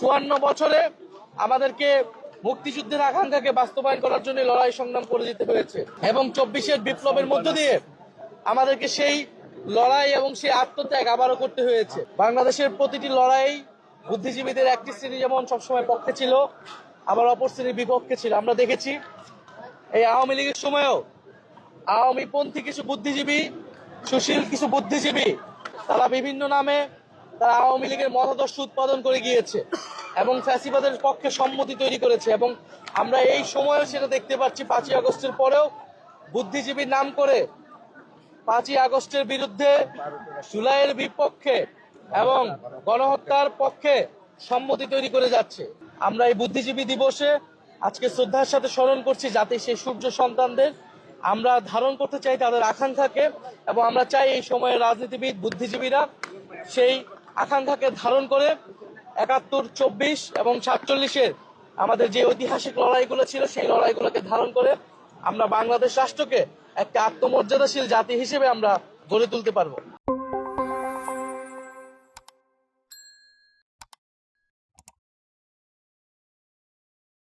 চুয়ান্ন বছরে আমাদেরকে মুক্তিযুদ্ধের আকাঙ্ক্ষাকে বাস্তবায়ন করার জন্য লড়াই সংগ্রাম করে যেতে হয়েছে। এবং চব্বিশের বিপ্লবের মধ্য দিয়ে আমাদেরকে সেই লড়াই এবং সেই আত্মত্যাগ আবারও করতে হয়েছে। বাংলাদেশের প্রতিটি লড়াই বুদ্ধিজীবীদের একটি শ্রেণি যেমন সবসময় পক্ষে ছিল, আবার অপর শ্রেণির বিপক্ষে ছিল। আমরা দেখেছি এই আওয়ামী লীগের সময়ও আওয়ামী পন্থী কিছু বুদ্ধিজীবী, সুশীল কিছু বুদ্ধিজীবী, তারা বিভিন্ন নামে তারা আওয়ামী লীগের মতাদর্শ উৎপাদন করে গিয়েছে এবং ফ্যাসিবাদের পক্ষে সম্মতি তৈরি করেছে এবং আমরা এই সময়েও সেটা দেখতে পাচ্ছি পাঁচই আগস্টের পরেও বুদ্ধিজীবীর নাম করে পাঁচই আগস্টের বিরুদ্ধে জুলাইয়ের বিপক্ষে এবং গণহত্যার পক্ষে সম্মতি তৈরি করে যাচ্ছে। আমরা এই বুদ্ধিজীবী দিবসে আজকে শ্রদ্ধার সাথে স্মরণ করছি যাতে সেই সূর্য সন্তানদের আমরা ধারণ করতে চাই তাদের আকাঙ্ক্ষাকে এবং আমরা চাই এই সময়ের রাজনীতিবিদ, বুদ্ধিজীবীরা সেই আকাঙ্ক্ষাকে ধারণ করে একাত্তর, চব্বিশ এবং সাতচল্লিশের আমাদের যে ঐতিহাসিক লড়াইগুলো ছিল, সেই লড়াইগুলোকে ধারণ করে আমরা বাংলাদেশ রাষ্ট্রকে একটা আত্মমর্যাদাশীল জাতি হিসেবে আমরা গড়ে তুলতে পারব।